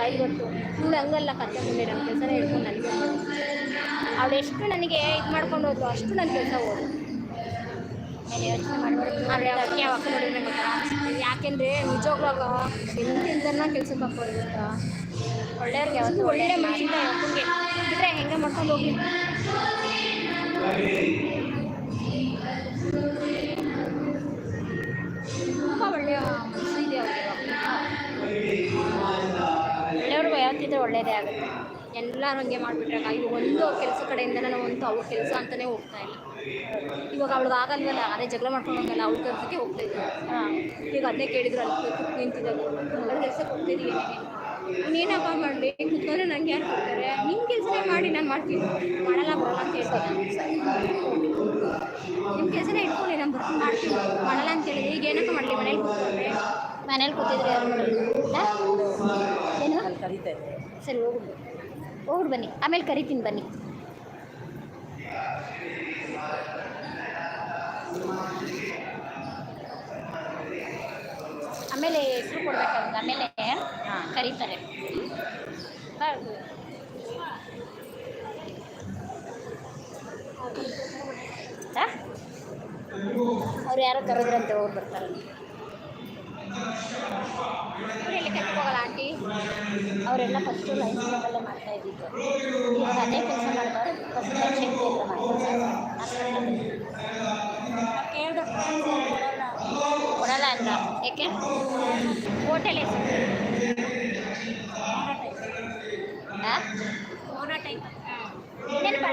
ಬಾಯಿ ಗೊತ್ತು ಸುಮ್ಮನೆ ಹಂಗಲ್ಲ ಕತ್ತೆ ಮುಂದೆ ನನ್ನ ಕೆಲಸನೇ ಹೇಳ್ಕೊಂಡು ನನಗೆ ಅವಳು ಎಷ್ಟು ನನಗೆ ಇದು ಮಾಡ್ಕೊಂಡು ಹೋದ್ರು ಅಷ್ಟು ನನ್ನ ಕೆಲಸ ಹೋದ್ರು. ಮೇಲೆ ಯೋಚನೆ ಮಾಡ್ಬಿಟ್ಟು ಆದರೆ ಅದಕ್ಕೆ ಅಕ್ಕ ನೋಡಿದ್ರೆ ಗೊತ್ತಾ ಯಾಕೆಂದರೆ ನಿಜವಾಗ್ಲಾಗ ಕೆಲ್ಸಕ್ಕೆ ಒಳ್ಳೆಯವ್ರಿಗೆ ಯಾವತ್ತು ಒಳ್ಳೆ ಒಳ್ಳೆ ಮನುಷ್ಯ ಬಿಟ್ರೆ ಹೆಂಗೆ ಮಾಡ್ಕೊಂಡು ಹೋಗಿ ಯಾವತ್ತಿದ್ರೆ ಒಳ್ಳೇದೇ ಆಗುತ್ತೆ. ಎಲ್ಲರೂ ಹಂಗೆ ಮಾಡಿಬಿಟ್ರಾಗ ಇವಾಗ ಒಂದು ಕೆಲಸ ಕಡೆಯಿಂದ ನಾನು ಒಂದು ಅವ್ರ ಕೆಲಸ ಅಂತಲೇ ಹೋಗ್ತಾ ಇಲ್ಲ. ಇವಾಗ ಅವ್ಳಿಗೆ ಆಗಲ್ವಲ್ಲ ಅದೇ ಜಗಳ ಮಾಡ್ಕೊಂಡು ಹೋಗಲ್ಲ ಅವ್ಳ ಕೆಲಸಕ್ಕೆ ಹೋಗ್ತಾ ಇದ್ದೆ ಹಾಂ ಈಗ ಅದನ್ನೇ ಕೇಳಿದ್ರು ಅಲ್ಲಿ ನಿಂತಿದ್ದಾಗ ನನ್ನ ಕೆಲಸ ಕೊಡ್ತಿದ್ದೀವಿ ನೀನೇನಪ್ಪ ಮಾಡಲಿ ಕುತ್ಕೊಂಡ್ರೆ ನಂಗೆ ಯಾರು ಕೊಡ್ತಾರೆ? ನಿಮ್ಮ ಕೆಲಸನೇ ಮಾಡಿ ನಾನು ಮಾಡ್ತೀನಿ. ಮಾಡಲ್ಲ ಬರೋಲ್ಲ ಅಂತ ಹೇಳ್ತೀನಿ ನಿಮ್ಮ ಕೆಲಸನೇ ಇಟ್ಕೊಳ್ಳಿ ನಾನು ಬರ್ತೀನಿ ಮಾಡ್ತೀನಿ. ಮಾಡಲ್ಲ ಅಂತ ಹೇಳಿದ್ರೆ ಈಗ ಏನಕ್ಕೆ ಮಾಡಲಿ ಮನೇಲಿ ಕೂತ್ಕೊಂಡ್ರೆ? ಮನೇಲಿ ಕೂತಿದ್ರೆ ಯಾರು ಏನು ಸರಿ ಹೋಗ್ಬಿಡು. ಹೋಗ್ಬಿಟ್ಟು ಬನ್ನಿ. ಆಮೇಲೆ ಕರಿತೀನಿ ಬನ್ನಿ. ಆಮೇಲೆ ಹೆಸರು ಕೊಡ್ಬೇಕಾಗುತ್ತೆ. ಆಮೇಲೆ ಕರೀತಾರೆ. ಅವ್ರು ಯಾರೋ ಕರೆದ್ರಂತೆ ಹೋಗಿ ಬರ್ತಾರೆ. ಹೋಗಲ್ಲ ಆಂಟಿ? ಅವರೆಲ್ಲ ಫಸ್ಟು ಲೈನ್ಸ್ ಲೆವೆಲ್ಲೇ ಮಾಡ್ತಾ ಇದ್ದಿದ್ದು ಇವಾಗ ಅದೇ ಕೆಲಸ ಮಾಡ್ತಾರೆ ಫಸ್ಟ್ ಲೈನ್ ಕೇಳಿದ ಕೊಡಲ್ಲ ಅಂತ ಏಕೆ ಹೋಟೆಲ್ ಹೆಸರು ಹೋರಾಟ ಹೋರಾಟ